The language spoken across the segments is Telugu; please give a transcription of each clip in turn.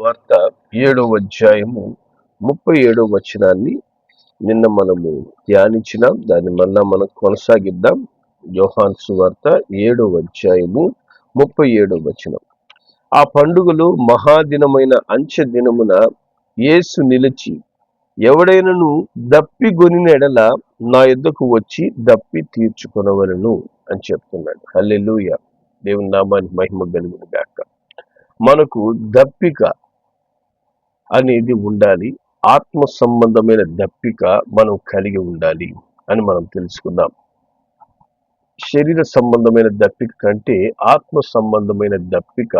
వార్త ఏడో అధ్యాయము ముప్పై ఏడో వచనాన్ని నిన్న మనము ధ్యానించినాం. దాన్ని మళ్ళా మనం కొనసాగిద్దాం. యోహాన్ సువార్త ఏడో అధ్యాయము ముప్పై ఏడో వచనం. ఆ పండుగలు మహాదినమైన అంచె దినమున యేసు నిలిచి ఎవడైనను దప్పిగొనిన ఎడల నా ఎద్దకు వచ్చి దప్పి తీర్చుకొనవలను అని చెప్తున్నాడు. హల్లెలూయ. దేవుని నామానికి మహిమ కలుగును గాక. మనకు దప్పిక అనేది ఉండాలి. ఆత్మ సంబంధమైన దప్పిక మనం కలిగి ఉండాలి అని మనం తెలుసుకుందాం. శరీర సంబంధమైన దప్పిక కంటే ఆత్మ సంబంధమైన దప్పిక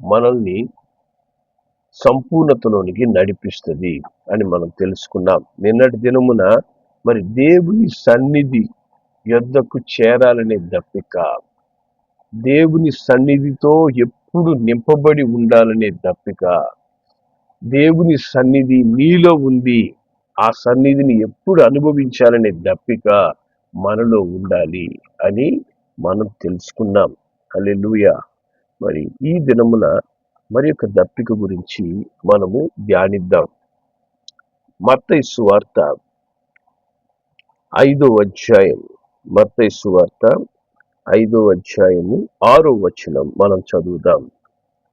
మనల్ని సంపూర్ణతలోనికి నడిపిస్తుంది అని మనం తెలుసుకున్నాం. నిన్నటి దినమున మరి దేవుని సన్నిధి యొద్దకు చేరాలనే దప్పిక దేవుని సన్నిధితో ఎప్పుడు నింపబడి ఉండాలనే దప్పిక దేవుని సన్నిధి నీలో ఉంది. ఆ సన్నిధిని ఎప్పుడు అనుభవించాలనే దప్పిక మనలో ఉండాలి అని మనం తెలుసుకున్నాం. హల్లెలూయ! మరి ఈ దినమున మరి యొక్క దప్పిక గురించి మనము ధ్యానిద్దాం. మత్తయి సువార్త ఐదో అధ్యాయం. మత్తయి సువార్త ఐదో అధ్యాయము ఆరో వచనం మనం చదువుదాం.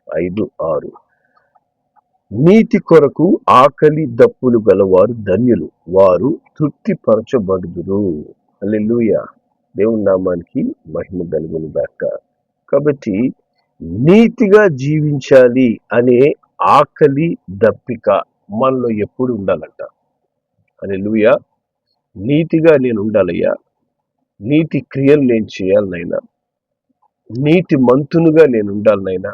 ఐదు ఆరు. నీతి కొరకు ఆకలి దప్పులు గలవారు ధన్యులు. వారు తృప్తిపరచబడుదురు. అల్లెలుయ దేవుని నామానికి మహిమ కలుగును గాక. కాబట్టి నీతిగా జీవించాలి అనే ఆకలి దప్పిక మనలో ఎప్పుడు ఉండాలంట. అల్లెలుయ నీతిగా నేను ఉండాలయ్యా. నీతి క్రియలు నేను చేయాలనైనా నీతి మంతునుగా నేను ఉండాలనైనా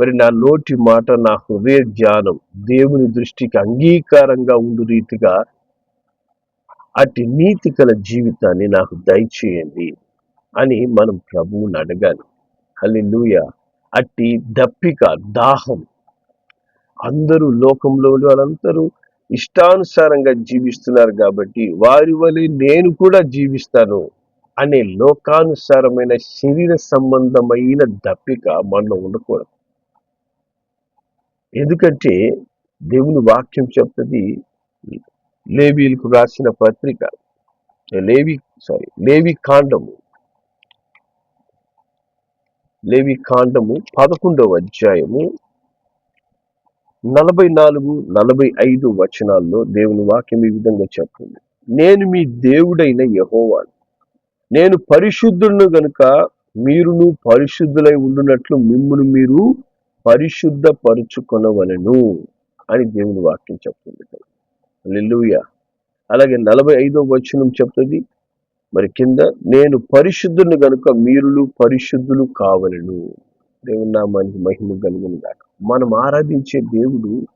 మరి నా నోటి మాట నా హృదయ ధ్యానం దేవుని దృష్టికి అంగీకారంగా ఉండు రీతిగా అట్టి నీతి కల జీవితాన్ని నాకు దయచేయండి అని మనం ప్రభువుని అడగాలి. హల్లెలూయ. అట్టి దప్పిక దాహం. అందరూ లోకంలో వాళ్ళందరూ ఇష్టానుసారంగా జీవిస్తున్నారు కాబట్టి వారి వలె నేను కూడా జీవిస్తాను అనే లోకానుసారమైన శరీర సంబంధమైన దప్పిక మనలో ఉండకూడదు. ఎందుకంటే దేవుని వాక్యం చెప్తుంది లేవీలకు రాసిన పత్రిక లేవి సారీ లేవి కాండము. లేవి కాండము పదకొండవ అధ్యాయము నలభై నాలుగు నలభై ఐదు వచనాల్లో దేవుని వాక్యం ఈ విధంగా చెప్తుంది. నేను మీ దేవుడైన యహోవాను. నేను పరిశుద్ధులను గనుక మీరును పరిశుద్ధులై ఉండునట్లు మిమ్మును మీరు పరిశుద్ధపరుచుకొనవలను అని దేవుని వాక్యం చెప్తుంది హల్లెలూయా. అలాగే నలభై ఐదో వచనం చెప్తుంది మరి కింద నేను పరిశుద్ధుని గనుక మీరులు పరిశుద్ధులు కావలను. దేవుని నామానికి మహిమ కలుగును దాకా మనం ఆరాధించే దేవుడు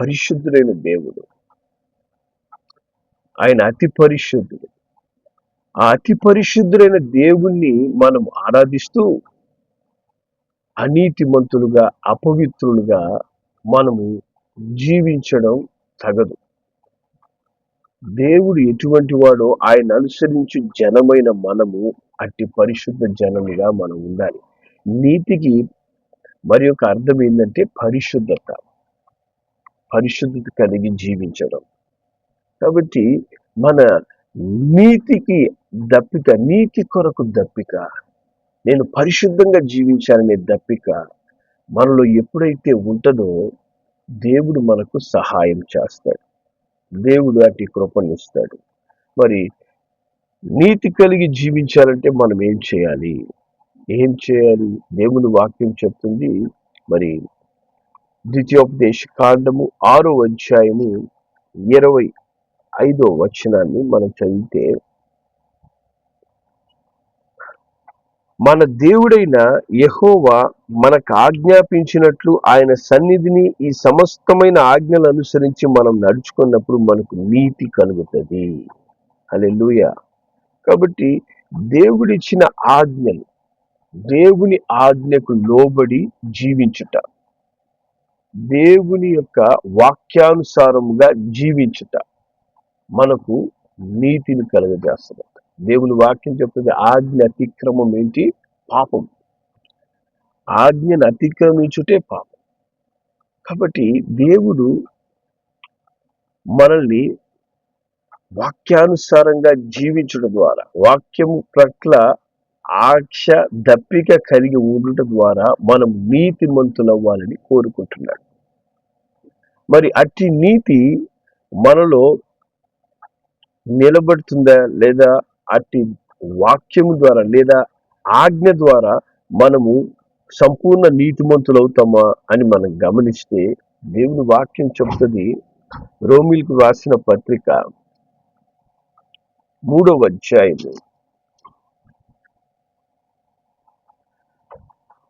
పరిశుద్ధుడైన దేవుడు. ఆయన అతి పరిశుద్ధుడు. ఆ అతి పరిశుద్ధుడైన దేవుణ్ణి మనం ఆరాధిస్తూ అనీతిమంతులుగా అపవిత్రులుగా మనము జీవించడం తగదు. దేవుడు ఎటువంటి వాడో ఆయన అనుసరించి జనమైన మనము అట్టి పరిశుద్ధ జనముగా మనం ఉండాలి. నీతికి మరి యొక్క అర్థం ఏంటంటే పరిశుద్ధత. పరిశుద్ధత కలిగి జీవించడం. కాబట్టి మన నీతికి దప్పిక నీతి కొరకు దప్పిక నేను పరిశుద్ధంగా జీవించాలనే దప్పిక మనలో ఎప్పుడైతే ఉంటుందో దేవుడు మనకు సహాయం చేస్తాడు. దేవుడు అటు కృపణిస్తాడు మరి నీతి కలిగి జీవించాలంటే మనం ఏం చేయాలి? ఏం చేయాలి? దేవుని వాక్యం చెప్తుంది. మరి ద్వితీయోపదేశ కాండము ఆరో అధ్యాయము ఇరవై ఐదో వచనాన్ని మనం చదివితే మన దేవుడైన యహోవా మనకు ఆజ్ఞాపించినట్లు ఆయన సన్నిధిని ఈ సమస్తమైన ఆజ్ఞలు అనుసరించి మనం నడుచుకున్నప్పుడు మనకు నీతి కలుగుతుంది. అలెలుయ కాబట్టి దేవుడిచ్చిన ఆజ్ఞలు దేవుని ఆజ్ఞకు లోబడి జీవించుట దేవుని యొక్క వాక్యానుసారముగా జీవించుట మనకు నీతిని కలుగజేస్తుంది. దేవుని వాక్యం చెప్తుంది ఆజ్ఞ అతిక్రమం ఏంటి? పాపం. ఆజ్ఞను అతిక్రమించుటే పాపం. కాబట్టి దేవుడు మనల్ని వాక్యానుసారంగా జీవించడం ద్వారా వాక్యం పట్ల ఆక్ష దప్పిక కలిగి ఉండటం ద్వారా మనం నీతిమంతులవ్వాలని కోరుకుంటున్నాడు. మరి అట్టి నీతి మనలో నిలబడుతుందా లేదా? అట్టి వాక్యము ద్వారా లేదా ఆజ్ఞ ద్వారా మనము సంపూర్ణ నీతిమంతులు అవుతామా అని మనం గమనిస్తే దేవుని వాక్యం చెప్తుంది రోమిల్కు రాసిన పత్రిక మూడవ అధ్యాయము.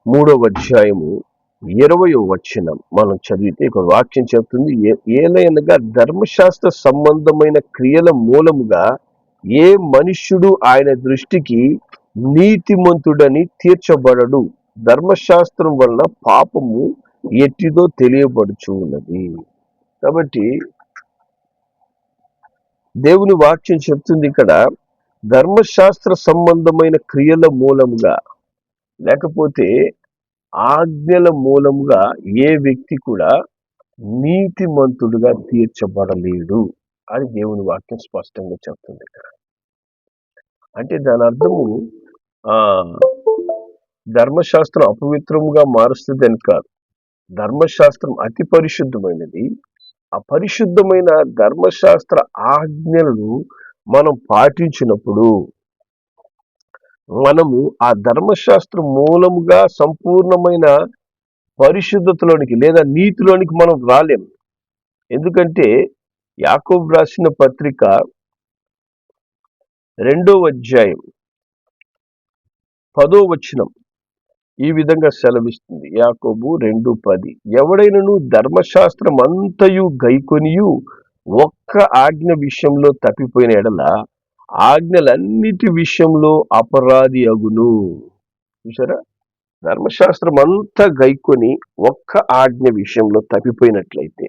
మూడవ అధ్యాయము ఇరవయో వచనం మనం చదివితే ఒక వాక్యం చెప్తుంది. "ఏ- ధర్మశాస్త్ర సంబంధమైన క్రియల మూలముగా ఏ మనుష్యుడు ఆయన దృష్టికి నీతిమంతుడని తీర్చబడడు. ధర్మశాస్త్రం వలన పాపము ఎట్టిదో తెలియబడుచు ఉన్నది. కాబట్టి దేవుని వాక్యం చెప్తుంది ఇక్కడ ధర్మశాస్త్ర సంబంధమైన క్రియల మూలముగా లేకపోతే ఆజ్ఞల మూలముగా ఏ వ్యక్తి కూడా నీతిమంతుడుగా తీర్చబడలేడు అని దేవుని వాక్యం స్పష్టంగా చెప్తుంది ఇక్కడ. అంటే దాని అర్థము ధర్మశాస్త్రం అపవిత్రముగా మారుస్తుంది అని కాదు. ధర్మశాస్త్రం అతి పరిశుద్ధమైనది. అపరిశుద్ధమైన పరిశుద్ధమైన ధర్మశాస్త్ర ఆజ్ఞలను మనం పాటించినప్పుడు మనము ఆ ధర్మశాస్త్ర మూలముగా సంపూర్ణమైన పరిశుద్ధతలోనికి లేదా నీతిలోనికి మనం రాలేము. ఎందుకంటే యాకోబ్ రాసిన పత్రిక రెండో అధ్యాయం పదో వచనం ఈ విధంగా సెలవిస్తుంది. యాకోబు రెండు పది. ఎవడైనను ధర్మశాస్త్రం అంతయు గైకొనియు ఒక్క ఆజ్ఞ విషయంలో తప్పిపోయిన ఎడల ఆజ్ఞలన్నిటి విషయంలో అపరాధి అగును. చూసారా ధర్మశాస్త్రం అంతా గైకొని ఒక్క ఆజ్ఞ విషయంలో తప్పిపోయినట్లయితే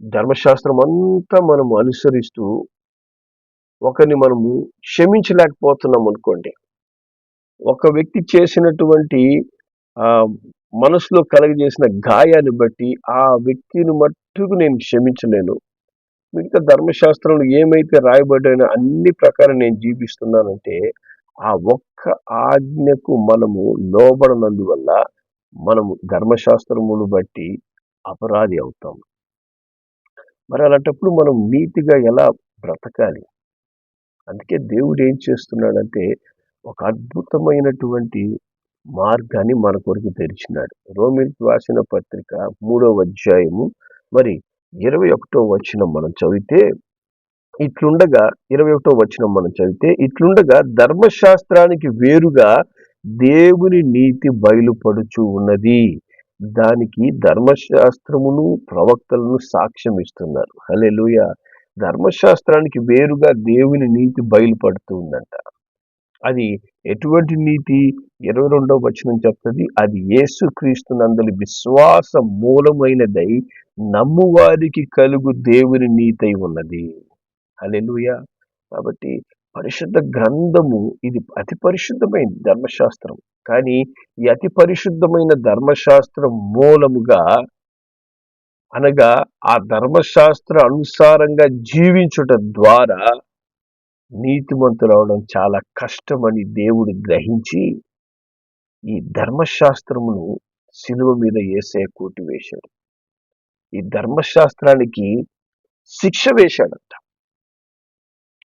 ధర్మశాస్త్రం అంతా మనం అనుసరిస్తూ ఒకరిని మనము క్షమించలేకపోతున్నాం అనుకోండి. ఒక వ్యక్తి చేసినటువంటి మనసులో కలగజేసిన గాయాన్ని బట్టి ఆ వ్యక్తిని మట్టుకు నేను క్షమించలేను. మిగతా ధర్మశాస్త్రంలో ఏమైతే రాయబడ్డాయో అన్ని ప్రకారం నేను జీవిస్తున్నానంటే ఆ ఒక్క ఆజ్ఞకు మనము లోబడనందువల్ల మనము ధర్మశాస్త్రమును బట్టి అపరాధి అవుతాం. మరి అలాంటప్పుడు మనం నీతిగా ఎలా బ్రతకాలి? అందుకే దేవుడు ఏం చేస్తున్నాడంటే ఒక అద్భుతమైనటువంటి మార్గాన్ని మన కొరకు తెరిచినాడు. రోమిల్కి రాసిన పత్రిక మూడవ అధ్యాయము మరి ఇరవై ఒకటో వచనం మనం చదివితే ఇట్లుండగా ఇరవై ఒకటో వచనం మనం చదివితే ఇట్లుండగా ధర్మశాస్త్రానికి వేరుగా దేవుని నీతి బయలుపడుచు ఉన్నది. దానికి ధర్మశాస్త్రమును ప్రవక్తలను సాక్ష్యం ఇస్తున్నారు హలెలుయ ధర్మశాస్త్రానికి వేరుగా దేవుని నీతి బయలుపడుతూ ఉందంట అది ఎటువంటి నీతి? ఇరవై రెండవ వచనం చెప్తుంది అది యేసుక్రీస్తు నందలి విశ్వాస మూలమైనదై నమ్మువారికి కలుగు దేవుని నీతై ఉన్నది. అలెలుయ కాబట్టి పరిశుద్ధ గ్రంథము ఇది అతి పరిశుద్ధమైన ధర్మశాస్త్రం. కానీ ఈ అతి పరిశుద్ధమైన ధర్మశాస్త్రం మూలముగా అనగా ఆ ధర్మశాస్త్ర అనుసారంగా జీవించుట ద్వారా నీతిమంతులవడం చాలా కష్టమని దేవుడు గ్రహించి ఈ ధర్మశాస్త్రమును శిలువ మీద ఏసే కోటి వేశాడు. ఈ ధర్మశాస్త్రానికి శిక్ష వేశాడంట.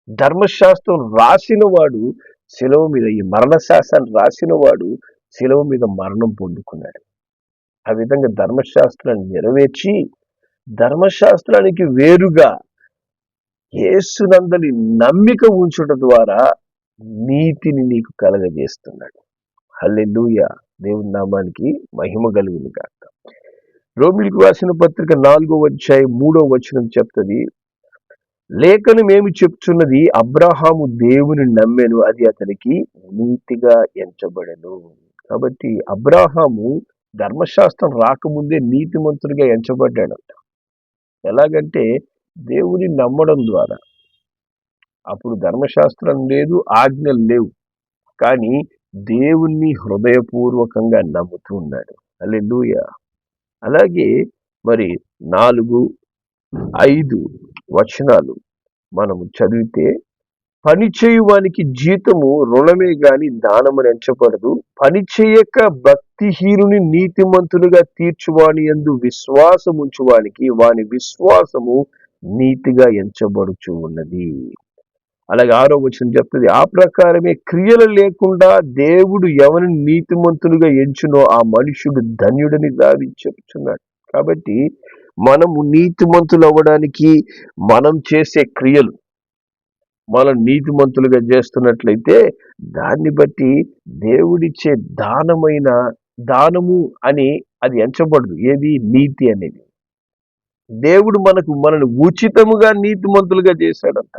ధర్మశాస్త్రం రాసిన వాడు శిలవ మీద ఈ మరణ శాస్త్రాన్ని రాసిన వాడు శిలవ మీద మరణం పొందుకున్నాడు. ఆ విధంగా ధర్మశాస్త్రాన్ని నెరవేర్చి ధర్మశాస్త్రానికి వేరుగా యేసునందలి నమ్మిక ఉంచుట ద్వారా నీతిని నీకు కలగజేస్తున్నాడు. హల్లెలూయ. దేవుని నామానికి మహిమ కలుగును కాక రోమిలికి రాసిన పత్రిక నాలుగో అధ్యాయం మూడో వచనం చెప్తుంది లేఖనం ఏమి చెప్తున్నది అబ్రహాము దేవుని నమ్మెను అది అతనికి నీతిగా ఎంచబడను. కాబట్టి అబ్రహాము ధర్మశాస్త్రం రాకముందే నీతిమంతుడిగా ఎంచబడ్డాడంట. ఎలాగంటే దేవుని నమ్మడం ద్వారా. అప్పుడు ధర్మశాస్త్రం లేదు ఆజ్ఞలు లేవు. కానీ దేవుణ్ణి హృదయపూర్వకంగా నమ్ముతూ ఉన్నాడు. అల్లెలుయ అలాగే మరి నాలుగు ఐదు వచనాలు మనము చదివితే పని చేయువానికి జీతము రుణమే గాని దానమని ఎంచబడదు. పని చేయక భక్తిహీనుని నీతిమంతులుగా తీర్చువాని ఎందు విశ్వాసం ఉంచువానికి వాని విశ్వాసము నీతిగా ఎంచబడుచు ఉన్నది. అలాగే ఆరో వచనం చెప్తుంది ఆ ప్రకారమే క్రియలు లేకుండా దేవుడు ఎవరిని నీతిమంతులుగా ఎంచునో ఆ మనుషుడు ధన్యుడని దావి చెప్తున్నాడు కాబట్టి మనము నీతిమంతులు అవ్వడానికి మనం చేసే క్రియలు మనం నీతిమంతులుగా చేస్తున్నట్లయితే దాన్ని బట్టి దేవుడిచ్చే దానమైన దానము అని అది ఎంచబడదు. ఏది? నీతి అనేది. దేవుడు మనకు మనల్ని ఉచితముగా నీతిమంతులుగా చేశాడంట.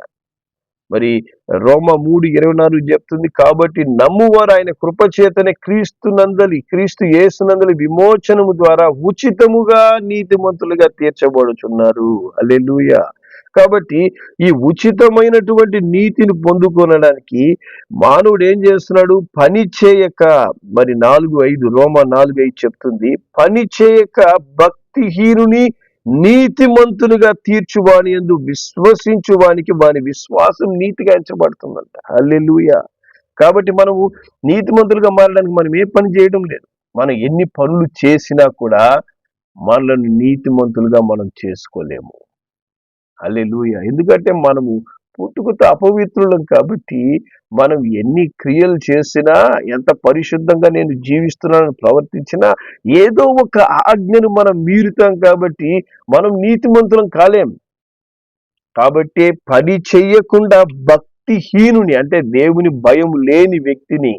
మరి రోమ మూడు ఇరవై నాలుగు చెప్తుంది కాబట్టి నమ్మువారు ఆయన కృపచేతనే క్రీస్తు నందలి క్రీస్తు యేసునందలి విమోచనము ద్వారా ఉచితముగా నీతిమంతులుగా తీర్చబడుచున్నారు. అల్లెలుయ కాబట్టి ఈ ఉచితమైనటువంటి నీతిని పొందుకొనడానికి మానవుడు ఏం చేస్తున్నాడు? పని చేయక మరి నాలుగు ఐదు రోమ నాలుగు ఐదు చెప్తుంది పని చేయక భక్తిహీనుని నీతిమంతునిగా తీర్చువాని ఎందు విశ్వసించువానికి వాని విశ్వాసం నీతిగా ఎంచబడుతుందంట. అల్లెలుయ కాబట్టి మనము నీతిమంతులుగా మారడానికి మనం ఏ పని చేయడం లేదు. మనం ఎన్ని పనులు చేసినా కూడా మనల్ని నీతిమంతులుగా మనం చేసుకోలేము. అల్లెలుయ ఎందుకంటే మనము పుట్టుకతో అపవిత్రులం కాబట్టి మనం ఎన్ని క్రియలు చేసినా ఎంత పరిశుద్ధంగా నేను జీవిస్తున్నానని ప్రవర్తించినా ఏదో ఒక ఆజ్ఞను మనం మీరుతాం కాబట్టి మనం నీతిమంతులం కాలేం. కాబట్టి పని చెయ్యకుండా భక్తిహీనుని అంటే దేవుని భయం లేని వ్యక్తిని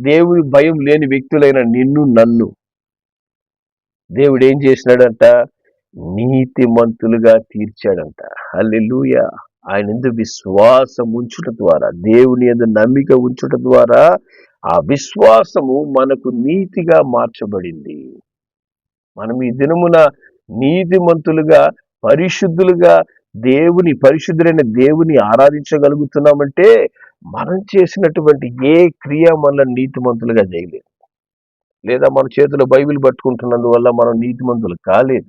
దేవుని భయం లేని వ్యక్తులైన నిన్ను నన్ను. దేవుడు ఏం చేసినాడంట? నీతిమంతులుగా తీర్చాడంట. హల్లెలూయ. ఆయన ఎందు విశ్వాసం ఉంచుట ద్వారా దేవుని ఎందు నమ్మిక ఉంచుట ద్వారా ఆ విశ్వాసము మనకు నీతిగా మార్చబడింది. మనం ఈ దినమున నీతిమంతులుగా పరిశుద్ధులుగా దేవుని పరిశుద్ధులైన దేవుని ఆరాధించగలుగుతున్నామంటే మనం చేసినటువంటి ఏ క్రియ మనల్ని నీతిమంతులుగా చేయలేదు. లేదా మన చేతిలో బైబిల్ పట్టుకుంటున్నందువల్ల మనం నీతిమంతులు కాలేదు.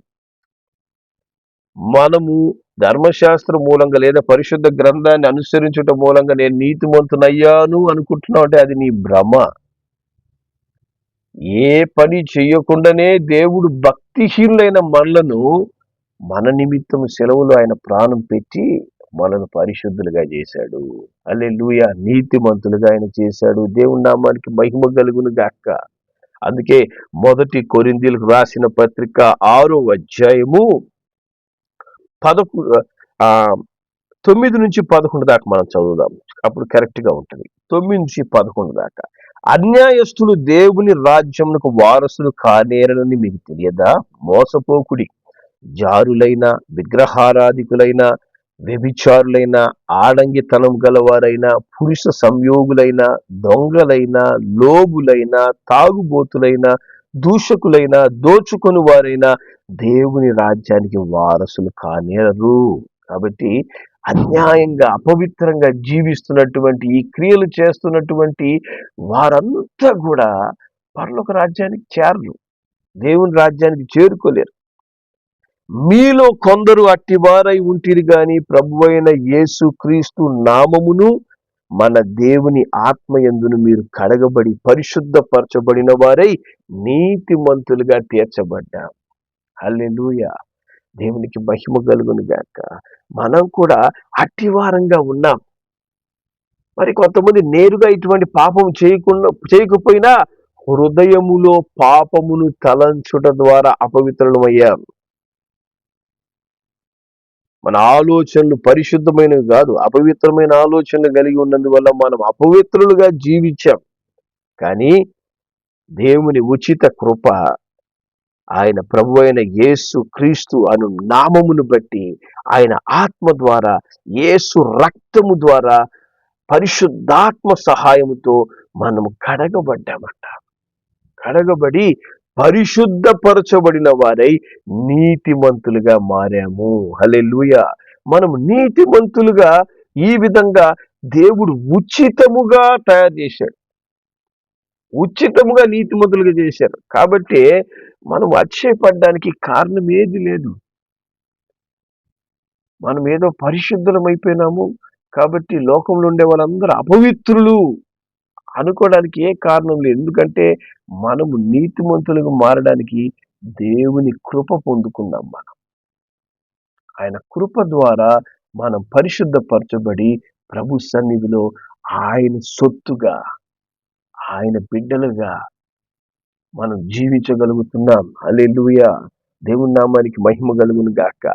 మనము ధర్మశాస్త్రం మూలంగా లేదా పరిశుద్ధ గ్రంథాన్ని అనుసరించటం మూలంగా నేను నీతిమంతునయ్యాను అనుకుంటున్నావు అంటే అది నీ భ్రమ. ఏ పని చేయకుండానే దేవుడు భక్తిహీనులైన మనలను మన నిమిత్తం సెలవులు ఆయన ప్రాణం పెట్టి మనను పరిశుద్ధులుగా చేశాడు. అల్లే లూయ నీతిమంతులుగా ఆయన చేశాడు. దేవుడి నామానికి మహిమ కలుగును గాక. అందుకే మొదటి కొరిందీలకు రాసిన పత్రిక ఆరో అధ్యాయము పదకొ తొమ్మిది నుంచి పదకొండు దాకా మనం చదువుదాం. అప్పుడు కరెక్ట్గా ఉంటుంది. తొమ్మిది నుంచి పదకొండు దాకా. అన్యాయస్తులు దేవుని రాజ్యమునకు వారసులు కానేరని మీకు తెలియదా? మోసపోకుడి జారులైన విగ్రహారాధికులైన వ్యభిచారులైన ఆడంగితనం గలవారైన పురుష సంయోగులైన దొంగలైన లోబులైన తాగుబోతులైన దూషకులైన దోచుకొని వారైనా దేవుని రాజ్యానికి వారసులు కానేరరు. కాబట్టి అన్యాయంగా అపవిత్రంగా జీవిస్తున్నటువంటి ఈ క్రియలు చేస్తున్నటువంటి వారంతా కూడా పర్లోక రాజ్యానికి చేరరు. దేవుని రాజ్యానికి చేరుకోలేరు. మీలో కొందరు అట్టివారై ఉంటిరి గాని ప్రభువైన యేసు క్రీస్తు నామమును మన దేవుని ఆత్మయందును మీరు కడగబడి పరిశుద్ధపరచబడిన వారై నీతిమంతులుగా తీర్చబడ్డాం. హల్లెలూయ. దేవునికి మహిమ కలుగును గాక. మనం కూడా అట్టివారంగా ఉన్నాం. మరి కొంతమంది నేరుగా ఇటువంటి పాపం చేయకుండా చేయకపోయినా హృదయములో పాపమును తలంచుట ద్వారా అపవిత్రులమయ్యాం. మన ఆలోచనలు పరిశుద్ధమైనవి కాదు అపవిత్రమైన ఆలోచనలు కలిగి ఉన్నందువల్ల మనం అపవిత్రులుగా జీవించాం. కానీ దేవుని ఉచిత కృప ఆయన ప్రభు అయిన యేసు క్రీస్తు అను నామమును బట్టి ఆయన ఆత్మ ద్వారా యేసు రక్తము ద్వారా పరిశుద్ధాత్మ సహాయముతో మనము కడగబడ్డామట. కడగబడి పరిశుద్ధపరచబడిన వారై నీతిమంతులుగా మారాము. హలెలుయ మనం నీతిమంతులుగా ఈ విధంగా దేవుడు ఉచితముగా తయారు చేశాడు. ఉచితముగా నీతిమంతులుగా చేశారు కాబట్టి మనం అతిశయపడడానికి కారణం ఏది లేదు. మనం ఏదో పరిశుద్ధమైపోయినాము కాబట్టి లోకంలో ఉండే వాళ్ళందరూ అపవిత్రులు. అనుకోవడానికి ఏ కారణం లేదు. ఎందుకంటే మనము నీతిమంతులుగా మారడానికి దేవుని కృప పొందుకున్నాం మనం. ఆయన కృప ద్వారా మనం పరిశుద్ధపరచబడి ప్రభు సన్నిధిలో ఆయన సొత్తుగా ఆయన బిడ్డలుగా మనం జీవించగలుగుతున్నాం. అల్లెలుయ దేవుని నామానికి మహిమ కలుగును గాక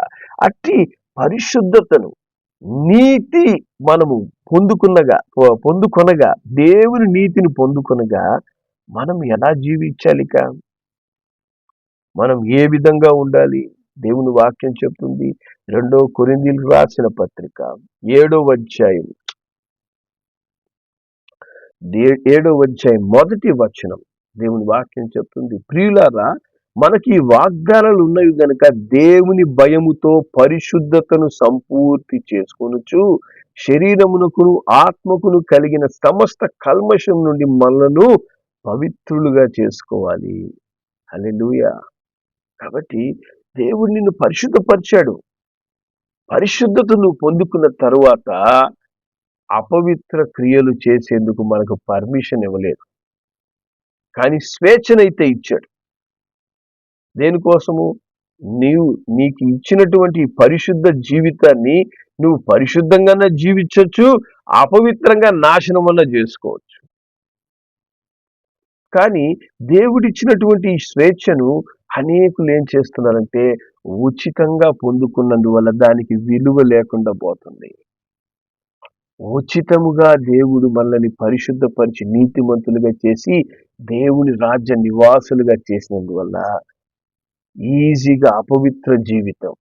అట్టి పరిశుద్ధతను నీతి మనము పొందుకున్నగా పొందుకొనగా దేవుని నీతిని పొందుకొనగా మనం ఎలా జీవించాలి మనం ఏ విధంగా ఉండాలి? దేవుని వాక్యం చెప్తుంది రెండో కొరిందీలు రాసిన పత్రిక ఏడో అధ్యాయం. దే- ఏడో అధ్యాయం మొదటి వచనం దేవుని వాక్యం చెప్తుంది. ప్రియులారా మనకి వాగ్దానాలు ఉన్నవి గనుక దేవుని భయముతో పరిశుద్ధతను సంపూర్తి చేసుకొనుచు శరీరమునకును ఆత్మకును కలిగిన సమస్త కల్మషం నుండి మనలను పవిత్రులుగా చేసుకోవాలి. హల్లెలూయా. కాబట్టి దేవుడు నిన్ను పరిశుద్ధపరిచాడు. పరిశుద్ధత నువ్వు పొందుకున్న తరువాత అపవిత్ర క్రియలు చేసేందుకు మనకు పర్మిషన్ ఇవ్వలేదు. కానీ స్వేచ్ఛనైతే ఇచ్చాడు. దేనికోసము? నీవు నీకు ఇచ్చినటువంటి పరిశుద్ధ జీవితాన్ని నువ్వు పరిశుద్ధంగానే జీవించవచ్చు అపవిత్రంగా నాశనమన్నా చేసుకోవచ్చు. కానీ దేవుడిచ్చినటువంటి ఈ స్వేచ్ఛను అనేకులు ఏం చేస్తున్నారంటే ఉచితంగా పొందుకున్నందువల్ల దానికి విలువ లేకుండా పోతుంది. ఉచితముగా దేవుడు మనల్ని పరిశుద్ధపరిచి నీతిమంతులుగా చేసి దేవుని రాజ్య నివాసులుగా చేసినందువల్ల ఈజీగా అపవిత్ర జీవితం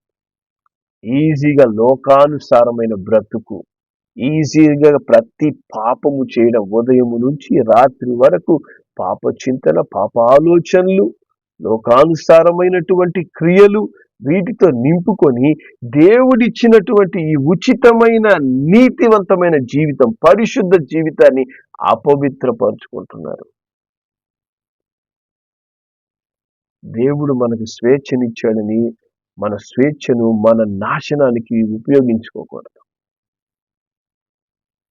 ఈజీగా లోకానుసారమైన బ్రతుకు ఈజీగా ప్రతి పాపము చేయడం ఉదయం నుంచి రాత్రి వరకు పాప చింతన పాప ఆలోచనలు లోకానుసారమైనటువంటి క్రియలు వీటితో నింపుకొని దేవుడిచ్చినటువంటి ఈ ఉచితమైన నీతివంతమైన జీవితం పరిశుద్ధ జీవితాన్ని అపవిత్రపరుచుకుంటున్నారు. దేవుడు మనకు స్వేచ్ఛనిచ్చాడని మన స్వేచ్ఛను మన నాశనానికి ఉపయోగించుకోకూడదు.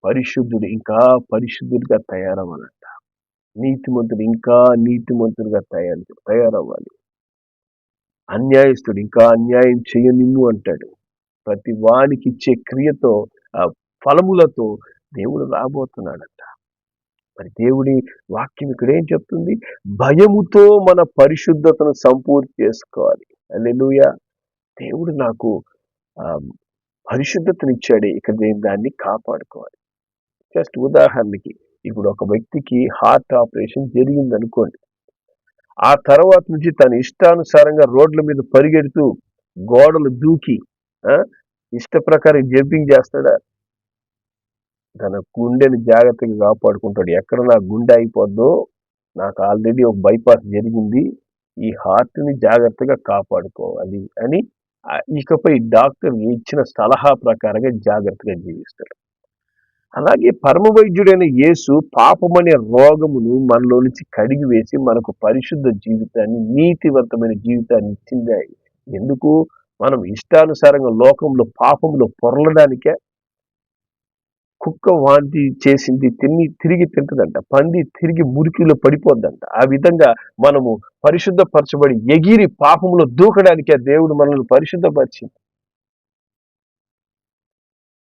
పరిశుద్ధుడు ఇంకా పరిశుద్ధుడిగా తయారవ్వాలంట. నీతిమంతుడు ఇంకా నీతిమంతుడిగా తయారు తయారవ్వాలి. అన్యాయస్తుడు ఇంకా అన్యాయం చేయనిమ్ము అంటాడు. ప్రతి వానికి ఇచ్చే క్రియతో ఆ ఫలములతో దేవుడు రాబోతున్నాడు. మరి దేవుడి వాక్యం ఇక్కడ ఏం చెప్తుంది? భయముతో మన పరిశుద్ధతను సంపూర్తి చేసుకోవాలి. అల్లెలుయ దేవుడు నాకు ఆ, పరిశుద్ధతనిచ్చాడు. ఇక నేను దాన్ని కాపాడుకోవాలి. జస్ట్ ఉదాహరణకి ఇప్పుడు ఒక వ్యక్తికి హార్ట్ ఆపరేషన్ జరిగింది అనుకోండి ఆ తర్వాత నుంచి తన ఇష్టానుసారంగా రోడ్ల మీద పరిగెడుతూ గోడలు దూకి ఇష్ట ప్రకారం జంపింగ్ చేస్తాడా? తన గుండెని జాగ్రత్తగా కాపాడుకుంటాడు. ఎక్కడ నా గుండె అయిపోద్దో నాకు ఆల్రెడీ ఒక బైపాస్ జరిగింది. ఈ హార్ట్ని జాగ్రత్తగా కాపాడుకోవాలి అని ఇకపై డాక్టర్ ఇచ్చిన సలహా ప్రకారంగా జాగ్రత్తగా జీవిస్తాడు. అలాగే పరమ వైద్యుడైన యేసు పాపమనే రోగమును మనలో నుంచి కడిగి వేసి మనకు పరిశుద్ధ జీవితాన్ని నీతివంతమైన జీవితాన్ని ఇచ్చింది ఎందుకు? మనం ఇష్టానుసారంగా లోకంలో పాపంలో పొరలడానికే కుక్క వాంతి చేసింది తిని తిరిగి తింటుందంట. పంది తిరిగి మురికిలో పడిపోద్దంట. ఆ విధంగా మనము పరిశుద్ధపరచబడి ఎగిరి పాపంలో ఆ దేవుడు మనల్ని పరిశుద్ధపరిచింది.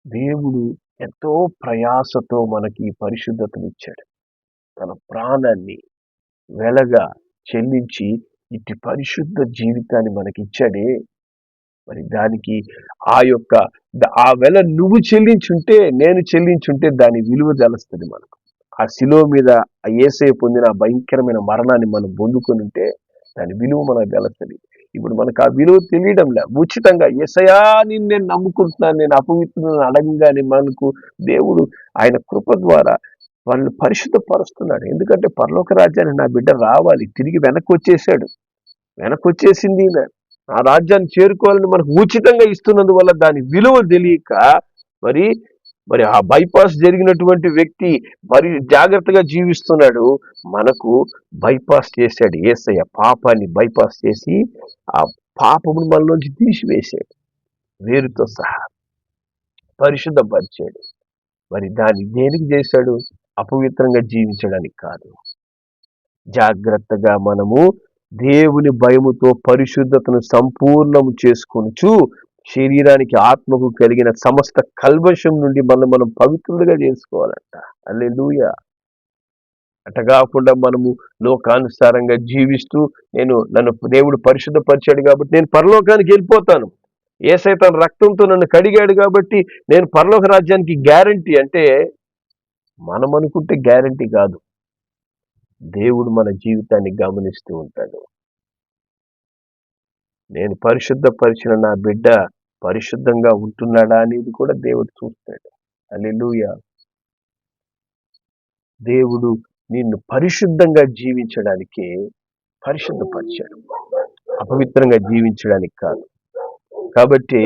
దేవుడు ఎంతో ప్రయాసతో మనకి పరిశుద్ధతను పరిశుద్ధతనిచ్చాడు. తన ప్రాణాన్ని వెలగా చెల్లించి ఇటు పరిశుద్ధ జీవితాన్ని మనకి ఇచ్చాడే మరి దానికి ఆ యొక్క ఆ వెల నువ్వు చెల్లించుంటే నేను చెల్లించుంటే దాని విలువ తెలుస్తుంది మనకు. ఆ శిలువ మీద ఆ ఏసే పొందిన భయంకరమైన మరణాన్ని మనం పొందుకొని ఉంటే దాని విలువ మనకు తెలుస్తుంది. ఇప్పుడు మనకు ఆ విలువ తెలియడం లే. ఉచితంగా ఎసయా నిన్ను నేను నమ్ముకుంటున్నాను నేను అపవిత్రులను అడగంగానే మనకు దేవుడు ఆయన కృప ద్వారా వాళ్ళని పరిశుద్ధపరుస్తున్నాడు. ఎందుకంటే పరలోక రాజ్యాన్ని నా బిడ్డ రావాలి. తిరిగి వెనక్కి వచ్చేసాడు. వెనక్కి వచ్చేసింది ఆ రాజ్యాన్ని చేరుకోవాలని మనకు ఉచితంగా ఇస్తున్నందువల్ల దాని విలువ తెలియక మరి మరి ఆ బైపాస్ జరిగినటువంటి వ్యక్తి మరి జాగ్రత్తగా జీవిస్తున్నాడు. మనకు బైపాస్ చేశాడు. ఏసయ్య పాపాన్ని బైపాస్ చేసి ఆ పాపమును మనలోంచి తీసివేశాడు. వేరుతో సహా పరిశుద్ధపరిచాడు. మరి దాన్ని దేనికి చేశాడు? అపవిత్రంగా జీవించడానికి కాదు. జాగ్రత్తగా మనము దేవుని భయముతో పరిశుద్ధతను సంపూర్ణము చేసుకొనుచు శరీరానికి ఆత్మకు కలిగిన సమస్త కల్వశం నుండి మనం మనం పవిత్రులుగా చేసుకోవాలంట. అల్లెలుయ అట కాకుండా మనము లోకానుసారంగా జీవిస్తూ నేను నన్ను దేవుడు పరిశుద్ధపరిచాడు కాబట్టి నేను పరలోకానికి వెళ్ళిపోతాను. ఏసై తన రక్తంతో నన్ను కడిగాడు కాబట్టి నేను పరలోక రాజ్యానికి గ్యారంటీ అంటే మనం అనుకుంటే గ్యారంటీ కాదు. దేవుడు మన జీవితాన్ని గమనిస్తూ ఉంటాడు. నేను పరిశుద్ధపరిచిన నా బిడ్డ పరిశుద్ధంగా ఉంటున్నాడా అనేది కూడా దేవుడు చూస్తాడు. అల్లెలుయ దేవుడు నిన్ను పరిశుద్ధంగా జీవించడానికి పరిశుద్ధపరిచాడు. అపవిత్రంగా జీవించడానికి కాదు. కాబట్టి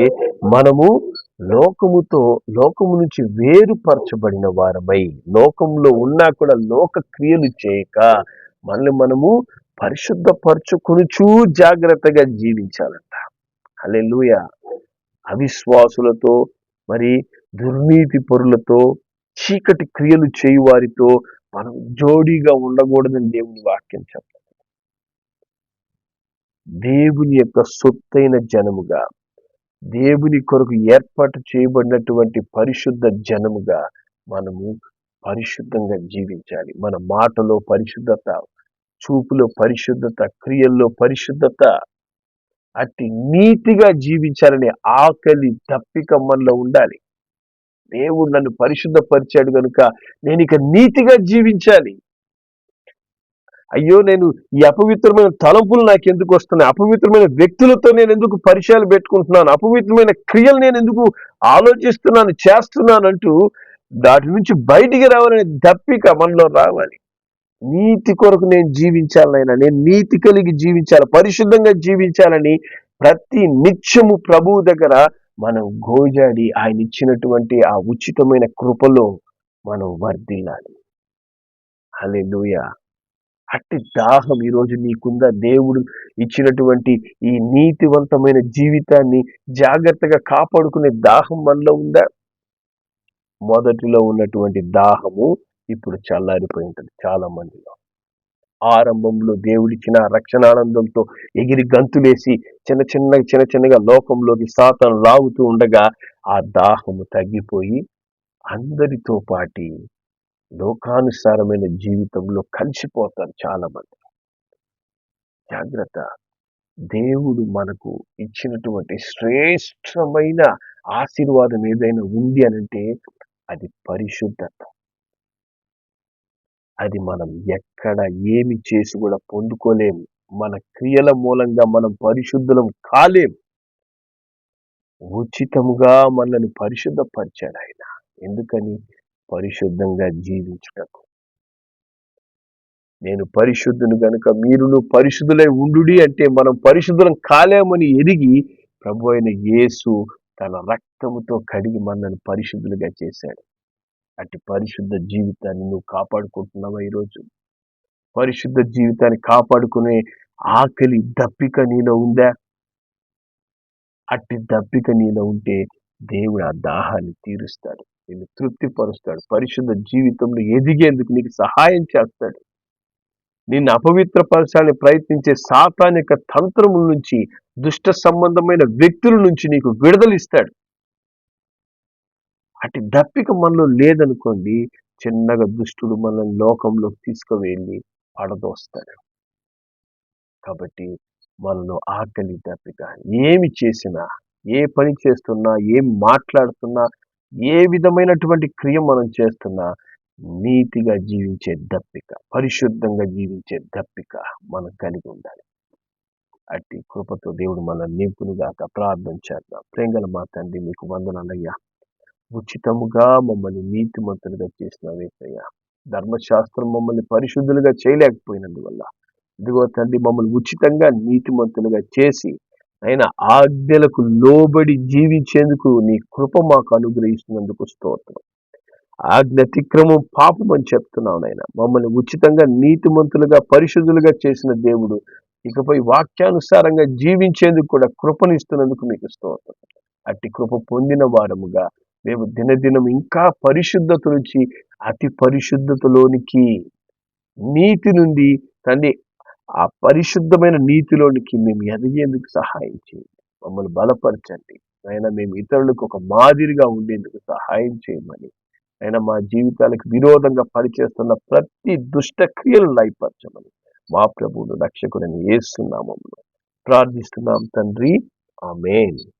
మనము లోకముతో లోకము నుంచి వేరుపరచబడిన వారమై లోకంలో ఉన్నా కూడా లోక క్రియలు చేయక మనల్ని మనము పరిశుద్ధపరచుకొనుచూ జాగ్రత్తగా జీవించాలంట. అలెలుయ అవిశ్వాసులతో మరి దుర్నీతి పరులతో చీకటి క్రియలు చేయు వారితో మనం జోడీగా ఉండకూడదని దేవుని వాక్యం చెప్తాం దేవుని యొక్క సొత్తైన జనముగా దేవుని కొరకు ఏర్పాటు చేయబడినటువంటి పరిశుద్ధ జనముగా మనము పరిశుద్ధంగా జీవించాలి. మన మాటలో పరిశుద్ధత చూపులో పరిశుద్ధత క్రియల్లో పరిశుద్ధత అట్టి నీతిగా జీవించాలని ఆకలి తప్పిక మనలో ఉండాలి. దేవుడు నన్ను పరిశుద్ధపరిచాడు కనుక నేను ఇక నీతిగా జీవించాలి. అయ్యో నేను ఈ అపవిత్రమైన తలంపులు నాకు ఎందుకు వస్తున్నాయి? అపవిత్రమైన వ్యక్తులతో నేను ఎందుకు పరిచయాలు పెట్టుకుంటున్నాను? అపవిత్రమైన క్రియలు నేను ఎందుకు ఆలోచిస్తున్నాను చేస్తున్నాను అంటూ దాటి నుంచి బయటికి రావాలనే దప్పిక మనలో రావాలి. నీతి కొరకు నేను జీవించాలైనా నేను నీతి కలిగి జీవించాలి పరిశుద్ధంగా జీవించాలని ప్రతి నిత్యము ప్రభువు దగ్గర మనం గోజాడి ఆయన ఇచ్చినటువంటి ఆ ఉచితమైన కృపలో మనం వర్దిల్లాలి హలే అట్టి దాహం ఈరోజు నీకుందా దేవుడు ఇచ్చినటువంటి ఈ నీతివంతమైన జీవితాన్ని జాగ్రత్తగా కాపాడుకునే దాహం మనలో ఉందా? మొదటిలో ఉన్నటువంటి దాహము ఇప్పుడు చల్లారిపోయి ఉంటుంది చాలా మందిలో ఆరంభంలో దేవుడిచ్చిన రక్షణానందంతో ఎగిరి గంతులేసి చిన్న చిన్న చిన్న చిన్నగా లోకంలోకి సాతను లాగుతూ ఉండగా ఆ దాహము తగ్గిపోయి అందరితో పాటి లోకానుసారమైన జీవితంలో కలిసిపోతారు చాలా మంది జాగ్రత్త. దేవుడు మనకు ఇచ్చినటువంటి శ్రేష్టమైన ఆశీర్వాదం ఏదైనా ఉంది అనంటే అది పరిశుద్ధత. అది మనం ఎక్కడ ఏమి చేసి కూడా పొందుకోలేము మన క్రియల మూలంగా మనం పరిశుద్ధులం కాలేం. ఉచితముగా మనల్ని పరిశుద్ధపరిచాడు ఆయన. ఎందుకని? పరిశుద్ధంగా జీవించుటకు. నేను పరిశుద్ధుని గనుక మీరును పరిశుద్ధులై ఉండు అంటే మనం పరిశుద్ధులం కాలేమని ఎరిగి ప్రభు అయిన యేసు తన రక్తముతో కడిగి మనల్ని పరిశుద్ధులుగా చేశాడు. అట్టి పరిశుద్ధ జీవితాన్ని నువ్వు కాపాడుకుంటున్నావా ఈరోజు? పరిశుద్ధ జీవితాన్ని కాపాడుకునే ఆకలి దప్పిక నీలో ఉందా? అట్టి దప్పిక నీలో ఉంటే దేవుడు ఆ దాహాన్ని తీరుస్తాడు. నిన్ను తృప్తిపరుస్తాడు. పరిశుద్ధ జీవితంలో ఎదిగేందుకు నీకు సహాయం చేస్తాడు. నిన్ను అపవిత్రపరచాలని ప్రయత్నించే సాతానిక తంత్రముల నుంచి దుష్ట సంబంధమైన వ్యక్తుల నుంచి నీకు విడుదలిస్తాడు అటు దప్పిక మనలో లేదనుకోండి చిన్నగా దుష్టుడు మనల్ని లోకంలోకి తీసుకువెళ్ళి పడదోస్తాడు. కాబట్టి మనలో ఆకలి దప్పిక. ఏమి చేసినా ఏ పని చేస్తున్నా ఏం మాట్లాడుతున్నా ఏ విధమైనటువంటి క్రియ మనం చేస్తున్నా నీతిగా జీవించే దప్పిక పరిశుద్ధంగా జీవించే దప్పిక మనం కలిగి ఉండాలి. అట్టి కృపతో దేవుడు మన నింపునుగాక ప్రార్థన చేద్దాం. ప్రేంగల మా తండ్రి మీకు వందనాలయ్యా ఉచితముగా మమ్మల్ని నీతిమంతులుగా చేసిన వేసయ్యా ధర్మశాస్త్రం మమ్మల్ని పరిశుద్ధులుగా చేయలేకపోయినందువల్ల. ఇదిగో తండ్రి మమ్మల్ని ఉచితంగా నీతిమంతులుగా చేసి ఆయన ఆజ్ఞలకు లోబడి జీవించేందుకు నీ కృప మాకు అనుగ్రహిస్తున్నందుకు స్తోత్రం. ఆజ్ఞతిక్రమం పాపం అని చెప్తున్నావు నాయన. మమ్మల్ని ఉచితంగా నీతిమంతులుగా పరిశుద్ధులుగా చేసిన దేవుడు ఇకపై వాక్యానుసారంగా జీవించేందుకు కూడా కృపనిస్తున్నందుకు మీకు స్తోత్రం. అట్టి కృప పొందిన వారముగా మేము దినదినం ఇంకా పరిశుద్ధత నుంచి అతి పరిశుద్ధతలోనికి నీతి నుండి తండ్రి ఆ పరిశుద్ధమైన నీతిలోనికి మేము ఎదిగేందుకు సహాయం చేయండి. మమ్మల్ని బలపరచండి. ఆయన మేము ఇతరులకు ఒక మాదిరిగా ఉండేందుకు సహాయం చేయమని ఆయన మా జీవితాలకు విరోధంగా పనిచేస్తున్న ప్రతి దుష్టక్రియలు లయపరచమని మా ప్రభువును రక్షకుడని ఏస్తున్నాము ప్రార్థిస్తున్నాం తండ్రి. ఆమెన్.